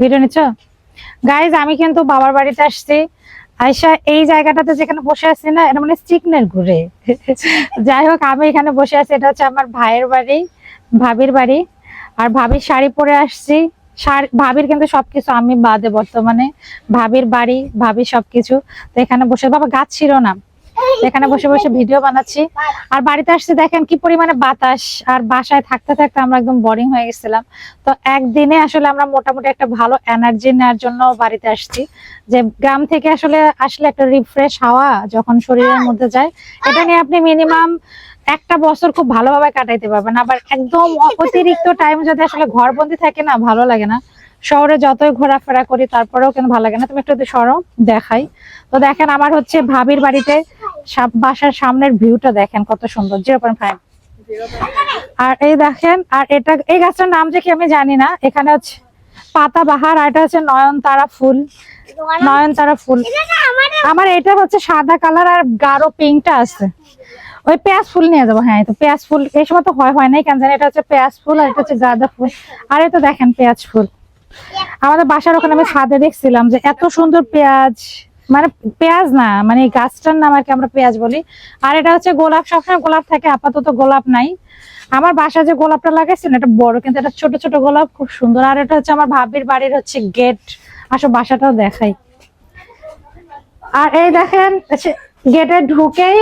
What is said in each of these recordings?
Video নিচ্ছ guys আমি কিন্তু বাবার বাড়িতে আসছি। আয়সা এই জায়গাটাতে যেখানে বসে আছি না এটা মানে চিকনের ঘুরে যাই হোক, আমি এখানে বসে আছি, এটা হচ্ছে আমার ভাইয়ের বাড়ি, ভাবির বাড়ি। আর ভাবির শাড়ি পরে আসছি। ভাবির কিন্তু সবকিছু আমি বাদে বর্তমানে। ভাবির বাড়ি, ভাবির সবকিছু। তো এখানে বসে, বাবা, গাছ ছিল না। এখানে বসে বসে ভিডিও বানাচ্ছি। আর বাড়িতে আসতে দেখেন কি পরিমাণে বাতাস, আর বাসায় থাকতে থাকতে আমরা একদম বোরিং হয়ে গেছিলাম। তো একদিনে আসলে আমরা মোটামুটি একটা ভালো এনার্জি নেওয়ার জন্য বাড়িতে আসছি। যে গ্রাম থেকে আসলে আসলে একটা রিফ্রেশ হাওয়া যখন শরীরের মধ্যে যায়, এটা নিয়ে আপনি মিনিমাম একটা বছর খুব ভালোভাবে কাটাইতে পারবেন। আবার একদম অতিরিক্ত টাইম যদি আসলে ঘরবন্দি থাকে না, ভালো লাগে না। শহরে যতই ঘোরাফেরা করি, তারপরেও কিন্তু ভালো লাগে না। তুমি একটু সরো, দেখাই। তো দেখেন আমার হচ্ছে ভাবির বাড়িতে বাসার সামনের ভিউটা দেখেন কত সুন্দর, জিরো আর এই দেখেন, আর এটা, এই গাছটার নাম যে কি আমি জানি না, এখানে হচ্ছে পাতা বাহার আর এটা হচ্ছে নয়নতারা ফুল নয়নতারা ফুল। আমার এটা হচ্ছে সাদা কালার আর গাঢ় পিঙ্কটা আছে। ওই পেঁয়াজ ফুল নিয়ে যাব হ্যাঁ তো পেঁয়াজ ফুল, এই সময় তো হয় হয় নাই, কেন জানি এটা হচ্ছে পেঁয়াজ ফুল আর এটা হচ্ছে গাঁদা ফুল। আর এটা দেখেন পেঁয়াজ ফুল। আমাদের বাসার ওখানে আমি ছাদে দেখছিলাম যে এত সুন্দর পেঁয়াজ মানে পেঁয়াজ না মানে এই গাছটার নাম আর কি আমরা পেঁয়াজ বলি। আর এটা হচ্ছে গোলাপ, সবসময় গোলাপ থাকে, আপাতত গোলাপ নাই। আমার বাসা যে গোলাপটা লাগাইছি না এটা বড়, কিন্তু এটা ছোট ছোট গোলাপ, খুব সুন্দর। আর এটা হচ্ছে আমার ভাবির বাড়ির হচ্ছে গেট। আসো বাসাটাও দেখাই। আর এই দেখেন গেটে ঢুকেই,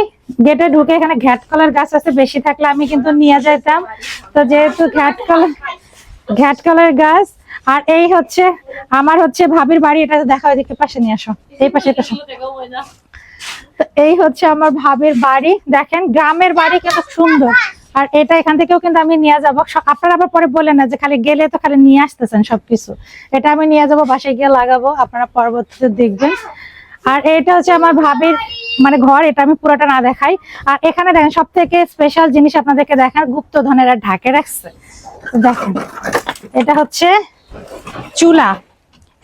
গেটে ঢুকে এখানে ঘ্যাট কলার গাছ আছে, বেশি থাকলে আমি কিন্তু নিয়ে যেতাম তো যেহেতু ঘ্যাট কলার ঘ্যাট কলার গাছ আর এই হচ্ছে, আমার হচ্ছে ভাবির বাড়ি, এটা দেখা হয় ওইদিকে পাশে নিয়ে আসো। এই পাশে, এই হচ্ছে আমার ভাবির বাড়ি। দেখেন, গ্রামের বাড়ি কিন্তু সুন্দর। আর এটা এখান থেকেও কিন্তু আমি নিয়ে যাব। আপনারা আবার পরে বলেন না যে খালি গেলে তো খালি নিয়ে আসতেছেন সবকিছু। এটা আমি নিয়ে যাব, বাসায় গিয়ে লাগাবো। আপনারা পরবর্তীতে দেখবেন। আর এটা হচ্ছে আমার ভাবির মানে ঘর, এটা আমি পুরোটা না দেখাই। আর এখানে দেখেন সব থেকে স্পেশাল জিনিস আপনাদেরকে দেখার গুপ্তধনের আর ঢাকে রাখছে দেখেন, এটা হচ্ছে চুলা।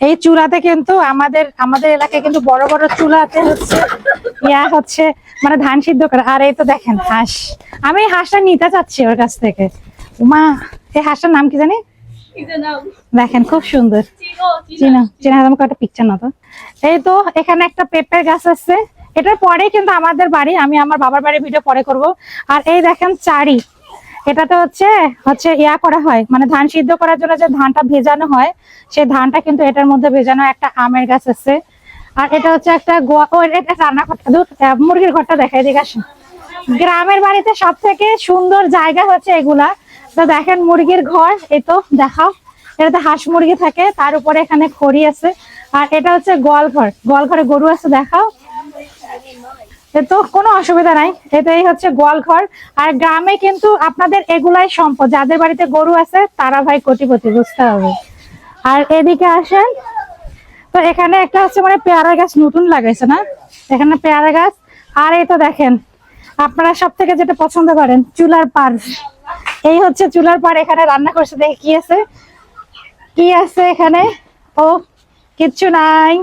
এই চুলাতে কিন্তু আমাদের আমাদের এলাকায় কিন্তু বড় বড় চুলাতে হচ্ছে, ইয়া হচ্ছে মানে ধান সিদ্ধ করে। আর এই তো দেখেন হাঁস। আমি হাঁসটা নিতে চাচ্ছি ওর কাছ থেকে। মা, এই হাঁসটার নাম কি জানি? দেখেন খুব সুন্দর। চিনা একটা পিকচার না তো। এই তো এখানে একটা পেঁপের গাছ আছে। এটার পরে কিন্তু আমাদের বাড়ি, আমি আমার বাবার বাড়ির ভিডিও পরে করব। আর এই দেখেন চারি। এটাতে হচ্ছে হচ্ছে ইয়া করা হয় মানে ধান সিদ্ধ করার জন্য যে ধানটা ভেজানো হয় সেই ধানটা কিন্তু এটার মধ্যে ভেজানো একটা আমের গাছ আছে। আর এটা হচ্ছে একটা গোয়া- এটা দূর মুরগির ঘরটা দেখাই দিকে আসুন। গ্রামের বাড়িতে সব থেকে সুন্দর জায়গা হচ্ছে এগুলা। তো দেখেন মুরগির ঘর, এই তো দেখাও। এটাতে হাঁস মুরগি থাকে, তার উপরে এখানে খড়ি আছে। আর এটা হচ্ছে গোয়াল ঘর। গোয়াল ঘরে গরু আছে, দেখাও। তো কোনো অসুবিধা নাই। এটা এই হচ্ছে গোয়াল ঘর আর গ্রামে কিন্তু আপনাদের এগুলাই সম্পদ। যাদের বাড়িতে গরু আছে, তারা ভাই কোটিপতি, বুঝতে হবে। আর এদিকে আসেন। তো এখানে একটা হচ্ছে মানে পেয়ারা গাছ নতুন লাগাইছে না? এখানে পেয়ারা গাছ। আর এই তো দেখেন, আপনারা সব থেকে যেটা পছন্দ করেন, চুলার পার এই হচ্ছে চুলার পার এখানে রান্না করছে, দেখে কি আছে? কি আছে এখানে? ও, কিচ্ছু নাই।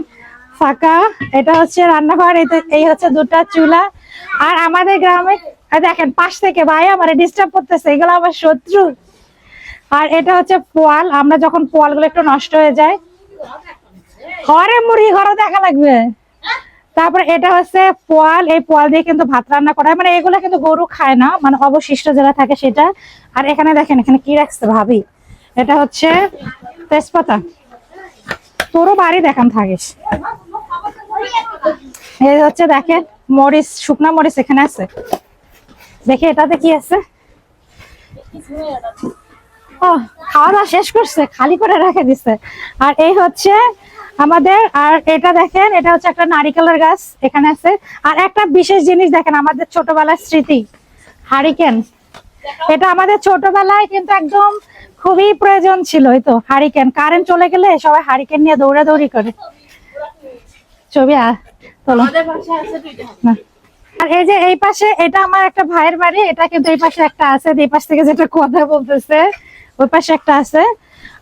ফাঁকা, এটা হচ্ছে রান্নাঘর এই হচ্ছে দুটা চুলা। আর আমাদের গ্রামে দেখেন, পাশ থেকে ভাই আমার ডিস্টার্ব করতেছে, এগুলো আমার শত্রু। আর এটা হচ্ছে পোয়াল, আমরা যখন পোয়ালগুলো একটু নষ্ট হয়ে যায়, ঘরে মুরগি ঘরে দেখা লাগবে। তারপরে এটা হচ্ছে পোয়াল, এই পোয়াল দিয়ে কিন্তু ভাত রান্না করা হয়। মানে এগুলো কিন্তু গরু খায় না মানে অবশিষ্ট যেটা থাকে সেটা। আর এখানে দেখেন, এখানে কি রাখছে ভাবি? এটা হচ্ছে তেজপাতা। পুরো বাড়ি দেখান, থাকিস। হচ্ছে দেখেন, মরিচ, শুকনা মরিচ এখানে আছে। দেখে এটাতে কি আছে? খাওয়া দাওয়া শেষ করছে, খালি করে রেখে দিছে। আর এই হচ্ছে আমাদের, আর এটা দেখেন, এটা হচ্ছে একটা নারিকেলের গাছ এখানে আছে। আর একটা বিশেষ জিনিস দেখেন, আমাদের ছোটবেলার স্মৃতি, হারিকেন। এটা আমাদের ছোটবেলায় কিন্তু একদম খুবই প্রয়োজন ছিল তো, হারিকেন। কারেন্ট চলে গেলে সবাই হারিকেন নিয়ে দৌড়াদৌড়ি করে। ছবি। আর এই যে এই পাশে এটা আমার একটা ভাইয়ের বাড়ি এটা কিন্তু এই পাশে একটা আছে এই পাশ থেকে যেটা কথা বলতেছে ওই পাশে একটা আছে।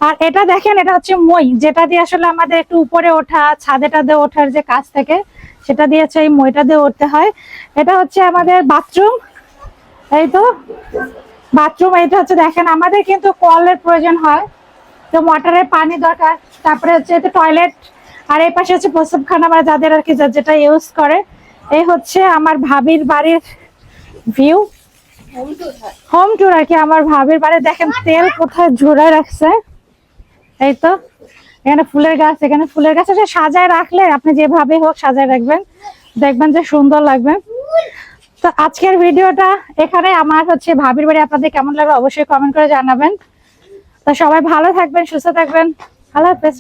আর এটা দেখেন এটা হচ্ছে মই যেটা দিয়ে আসলে আমাদের একটু উপরে ওঠা ছাদে টাদে ওঠার যে কাজ থাকে সেটা দিয়ে হচ্ছে এই মইটা দিয়ে উঠতে হয়। এটা হচ্ছে আমাদের বাথরুম এই তো। বাথরুম এইটা হচ্ছে দেখেন আমাদের কিন্তু কলের প্রয়োজন হয়। তো মোটরের পানি দরকার তারপরে হচ্ছে এতে টয়লেট আর এই পাশে হচ্ছে প্রসবখানা মানে যাদের আর কি যেটা ইউজ করে, এই হচ্ছে আমার ভাবির বাড়ির ভিউ হোম ট্যুর আর কি, আমার ভাবির বাড়ি। দেখেন, তেল কোথায় ঝোড়ায় রাখছে। এই তো, এখানে ফুলের গাছ, এখানে ফুলের গাছ। আছে সাজায় রাখলে আপনি যেভাবে হোক সাজায় রাখবেন। দেখবেন যে সুন্দর লাগবে। তো আজকের ভিডিওটা এখানে আমার হচ্ছে ভাবির বাড়ি। আপনাদের কেমন লাগবে অবশ্যই কমেন্ট করে জানাবেন। তো সবাই ভালো থাকবেন, সুস্থ থাকবেন। আল্লাহ হাফেজ